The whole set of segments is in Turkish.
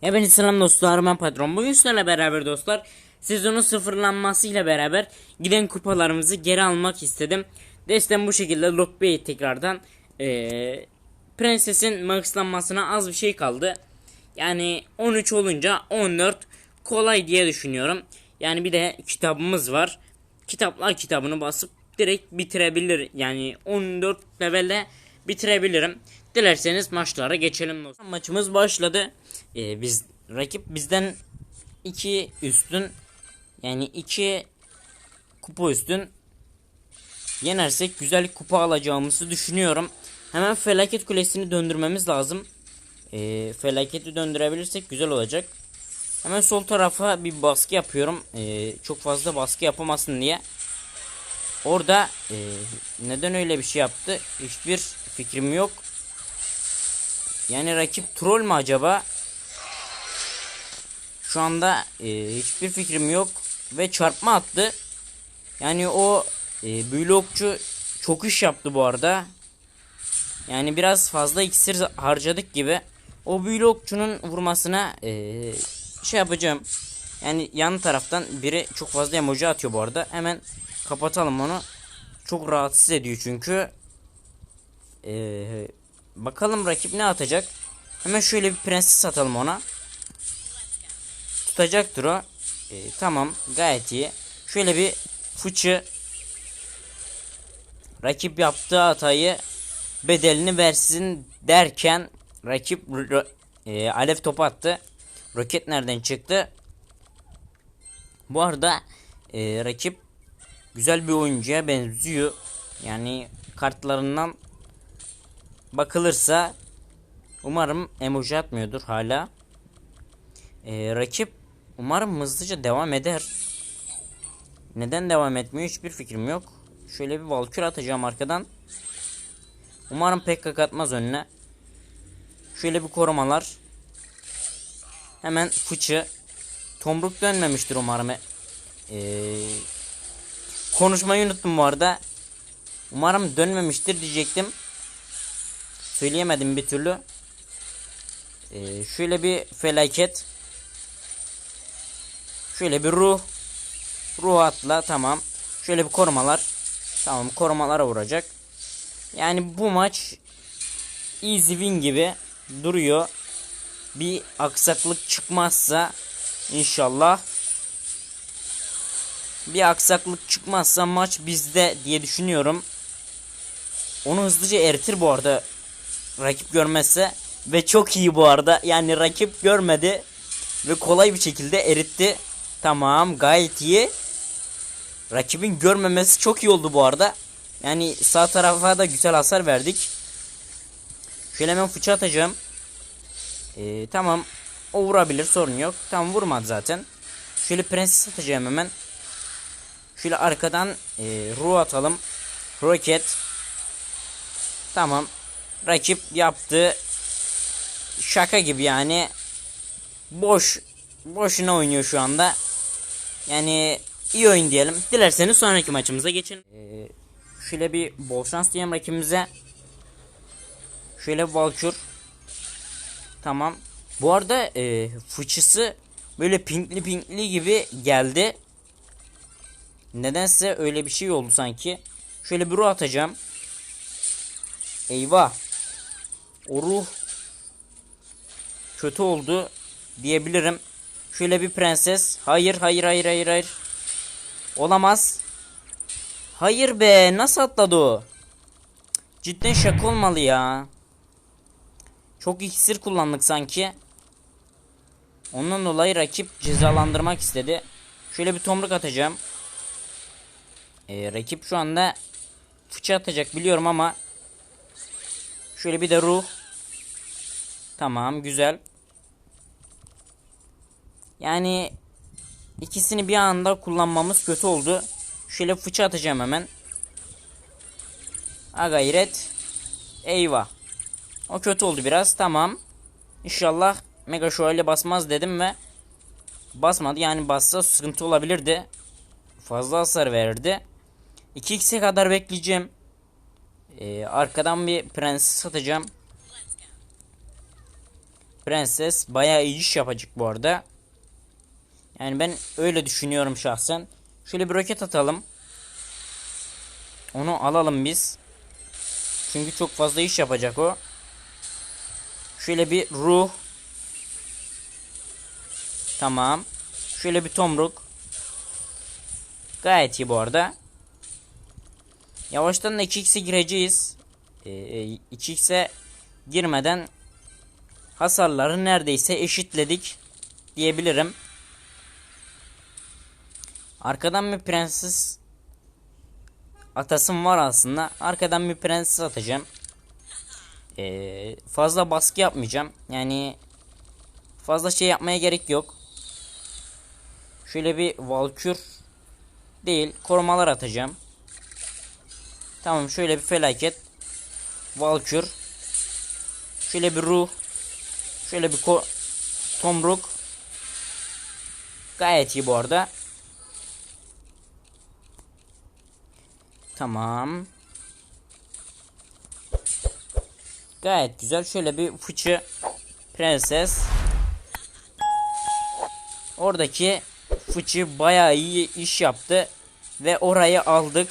Hepinize selam dostlar ben patron. Bugün sizlerle beraber dostlar sezonun sıfırlanmasıyla beraber giden kupalarımızı geri almak istedim. Destem bu şekilde Lock Bey tekrardan eee, Prenses'in maxlanmasına az bir şey kaldı. Yani 13 olunca 14 kolay diye düşünüyorum. Yani bir de kitabımız var. Kitaplar kitabını basıp direkt bitirebilir. Yani 14 levelde bitirebilirim. Dilerseniz maçlara geçelim. dostlar. Maçımız başladı. Ee, biz rakip bizden 2 üstün yani 2 kupa üstün yenersek güzel kupa alacağımızı düşünüyorum. Hemen felaket kulesini döndürmemiz lazım. Ee, felaketi döndürebilirsek güzel olacak. Hemen sol tarafa bir baskı yapıyorum. Ee, çok fazla baskı yapamasın diye. Orada e, neden öyle bir şey yaptı? Hiçbir fikrim yok. Yani rakip troll mü acaba? Şu anda e, hiçbir fikrim yok ve çarpma attı. Yani o e, büyülü okçu çok iş yaptı bu arada. Yani biraz fazla iksir harcadık gibi. O büyülü okçunun vurmasına e, şey yapacağım. Yani yan taraftan biri çok fazla emoji atıyor bu arada. Hemen kapatalım onu. Çok rahatsız ediyor çünkü. Ee, bakalım rakip ne atacak. Hemen şöyle bir prenses atalım ona. Tutacaktır o. Ee, tamam gayet iyi. Şöyle bir fıçı. Rakip yaptığı hatayı bedelini versin derken rakip e, alev topu attı. Roket nereden çıktı? Bu arada e, rakip güzel bir oyuncuya benziyor. Yani kartlarından bakılırsa umarım emoji atmıyordur hala. E, rakip umarım hızlıca devam eder. Neden devam etmiyor hiçbir fikrim yok. Şöyle bir valkür atacağım arkadan. Umarım pek atmaz önüne. Şöyle bir korumalar. Hemen fıçı. Tomruk dönmemiştir umarım. Ee, konuşmayı unuttum bu arada. Umarım dönmemiştir diyecektim. Söyleyemedim bir türlü. Ee, şöyle bir felaket. Şöyle bir ruh. Ruh atla tamam. Şöyle bir korumalar. Tamam korumalara vuracak. Yani bu maç easy win gibi duruyor. Bir aksaklık çıkmazsa inşallah bir aksaklık çıkmazsa maç bizde diye düşünüyorum. Onu hızlıca eritir bu arada rakip görmezse ve çok iyi bu arada. Yani rakip görmedi ve kolay bir şekilde eritti. Tamam gayet iyi. Rakibin görmemesi çok iyi oldu bu arada. Yani sağ tarafa da güzel hasar verdik. Şöyle hemen fıça atacağım. Ee, tamam. O vurabilir sorun yok. Tamam vurmadı zaten. Şöyle prenses atacağım hemen. Şöyle arkadan e, ruh atalım. Roket. Tamam. Rakip yaptı. Şaka gibi yani. Boş. Boşuna oynuyor şu anda. Yani iyi oyun diyelim. Dilerseniz sonraki maçımıza geçelim. Ee, şöyle bir bol şans diyelim rakibimize. Şöyle Valkür. Tamam. Bu arada e, fıçısı böyle pinkli pinkli gibi geldi. Nedense öyle bir şey oldu sanki. Şöyle bir ruh atacağım. Eyvah. O ruh kötü oldu diyebilirim. Şöyle bir prenses. Hayır hayır hayır hayır hayır. Olamaz. Hayır be nasıl atladı o? Cidden şaka olmalı ya. Çok iksir kullandık sanki. Ondan dolayı rakip cezalandırmak istedi. Şöyle bir tomruk atacağım. Ee, rakip şu anda fıçı atacak biliyorum ama şöyle bir de ruh. Tamam güzel. Yani ikisini bir anda kullanmamız kötü oldu. Şöyle fıçı atacağım hemen. Ha gayret. Eyvah. O kötü oldu biraz. Tamam. İnşallah Mega şöyle basmaz dedim ve basmadı. Yani bassa sıkıntı olabilirdi. Fazla hasar verirdi. 2x'e kadar bekleyeceğim. Ee, arkadan bir prenses atacağım. Prenses bayağı iyi iş yapacak bu arada. Yani ben öyle düşünüyorum şahsen. Şöyle bir roket atalım. Onu alalım biz. Çünkü çok fazla iş yapacak o. Şöyle bir ruh. Tamam. Şöyle bir tomruk. Gayet iyi bu arada. Yavaştan da 2x'e gireceğiz. Ee, 2x'e girmeden hasarları neredeyse eşitledik diyebilirim. Arkadan bir prenses atasım var aslında. Arkadan bir prenses atacağım. Ee, fazla baskı yapmayacağım. Yani fazla şey yapmaya gerek yok. Şöyle bir valkür değil korumalar atacağım. Tamam şöyle bir felaket. Valkür. Şöyle bir ruh. Şöyle bir tomruk. Gayet iyi bu arada. Tamam. Gayet güzel. Şöyle bir fıçı prenses. Oradaki fıçı bayağı iyi iş yaptı. Ve orayı aldık.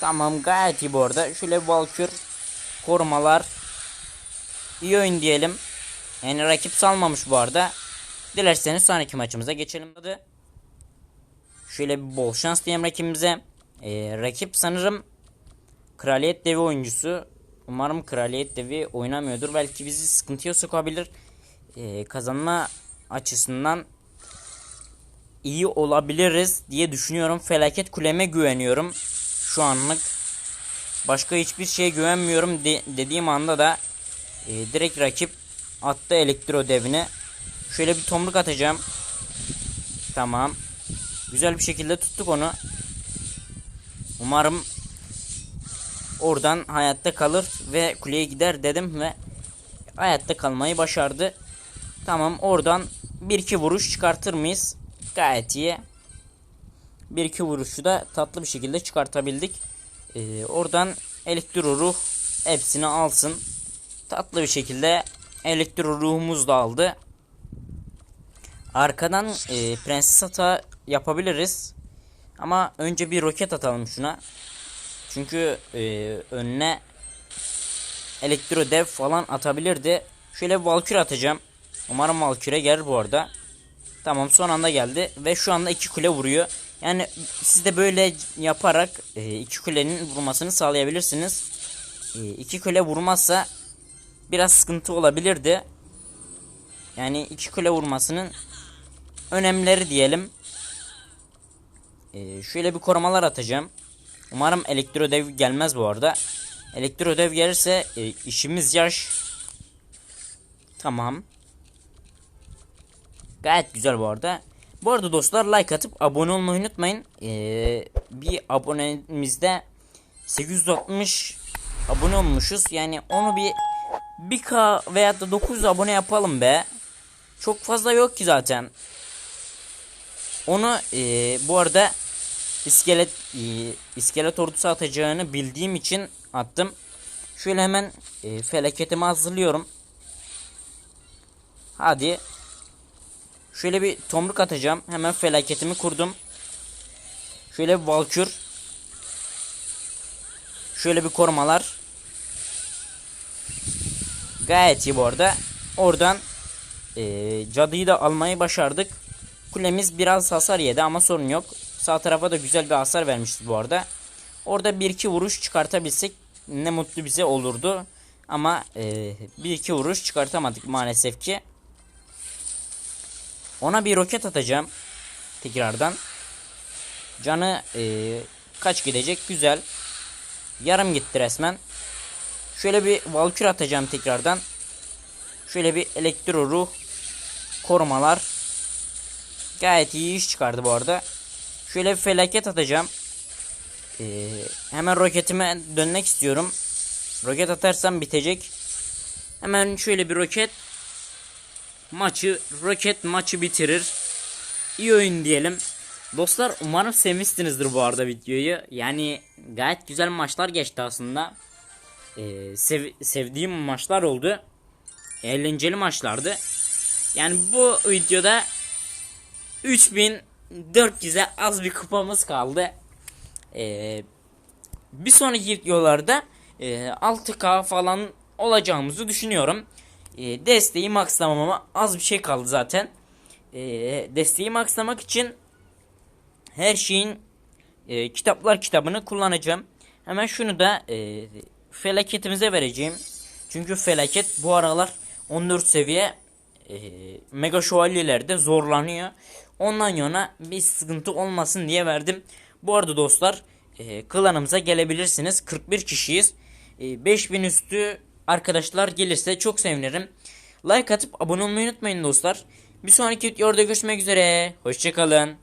Tamam gayet iyi bu arada. Şöyle valkür korumalar. İyi oyun diyelim. Yani rakip salmamış bu arada. Dilerseniz sonraki maçımıza geçelim. Hadi. Şöyle bir bol şans diyeyim rakibimize. Ee, rakip sanırım Kraliyet Devi oyuncusu. Umarım Kraliyet Devi oynamıyordur. Belki bizi sıkıntıya sokabilir. Ee, kazanma açısından iyi olabiliriz diye düşünüyorum. Felaket kuleme güveniyorum. Şu anlık. Başka hiçbir şeye güvenmiyorum de dediğim anda da e, direkt rakip attı elektro devini. Şöyle bir tomruk atacağım. Tamam. Güzel bir şekilde tuttuk onu. Umarım oradan hayatta kalır ve kuleye gider dedim ve hayatta kalmayı başardı. Tamam oradan bir iki vuruş çıkartır mıyız? Gayet iyi. Bir iki vuruşu da tatlı bir şekilde çıkartabildik. Ee, oradan elektro ruh hepsini alsın. Tatlı bir şekilde elektro ruhumuz da aldı. Arkadan e, prenses hata yapabiliriz. Ama önce bir roket atalım şuna. Çünkü e, önüne elektro dev falan atabilirdi. Şöyle bir valkür atacağım. Umarım valküre gelir bu arada. Tamam son anda geldi ve şu anda iki kule vuruyor. Yani siz de böyle yaparak e, iki kulenin vurmasını sağlayabilirsiniz. E, iki kule vurmazsa biraz sıkıntı olabilirdi. Yani iki kule vurmasının önemleri diyelim. E, şöyle bir korumalar atacağım. Umarım elektro dev gelmez bu arada. Elektro dev gelirse e, işimiz yaş. Tamam. Gayet güzel bu arada. Bu arada dostlar like atıp abone olmayı unutmayın. Ee, bir abonemizde 860 abone olmuşuz. Yani onu bir 1k veya da 900 abone yapalım be. Çok fazla yok ki zaten. Onu e, bu arada iskelet e, iskelet ordusu atacağını bildiğim için attım. Şöyle hemen e, felaketimi hazırlıyorum. Hadi Şöyle bir tomruk atacağım. Hemen felaketimi kurdum. Şöyle bir valkür. Şöyle bir korumalar. Gayet iyi bu arada. Oradan e, cadıyı da almayı başardık. Kulemiz biraz hasar yedi ama sorun yok. Sağ tarafa da güzel bir hasar vermişiz bu arada. Orada bir iki vuruş çıkartabilsek ne mutlu bize olurdu. Ama e, bir iki vuruş çıkartamadık maalesef ki. Ona bir roket atacağım. Tekrardan. Canı e, kaç gidecek? Güzel. Yarım gitti resmen. Şöyle bir valkür atacağım tekrardan. Şöyle bir elektro ruh. Korumalar. Gayet iyi iş çıkardı bu arada. Şöyle bir felaket atacağım. Ee, hemen roketime dönmek istiyorum. Roket atarsam bitecek. Hemen şöyle bir roket maçı roket maçı bitirir. İyi oyun diyelim. Dostlar umarım sevmişsinizdir bu arada videoyu. Yani gayet güzel maçlar geçti aslında. Ee, sev sevdiğim maçlar oldu. eğlenceli maçlardı. Yani bu videoda 3400'e az bir kupamız kaldı. Ee, bir sonraki videolarda e, 6K falan olacağımızı düşünüyorum. E, desteği maxlamama az bir şey kaldı zaten. E, desteği maxlamak için her şeyin e, kitaplar kitabını kullanacağım. Hemen şunu da e, felaketimize vereceğim. Çünkü felaket bu aralar 14 seviye e, mega şövalyelerde zorlanıyor. Ondan yana bir sıkıntı olmasın diye verdim. Bu arada dostlar e, klanımıza gelebilirsiniz. 41 kişiyiz. E, 5000 üstü arkadaşlar gelirse çok sevinirim. Like atıp abone olmayı unutmayın dostlar. Bir sonraki videoda görüşmek üzere. Hoşçakalın.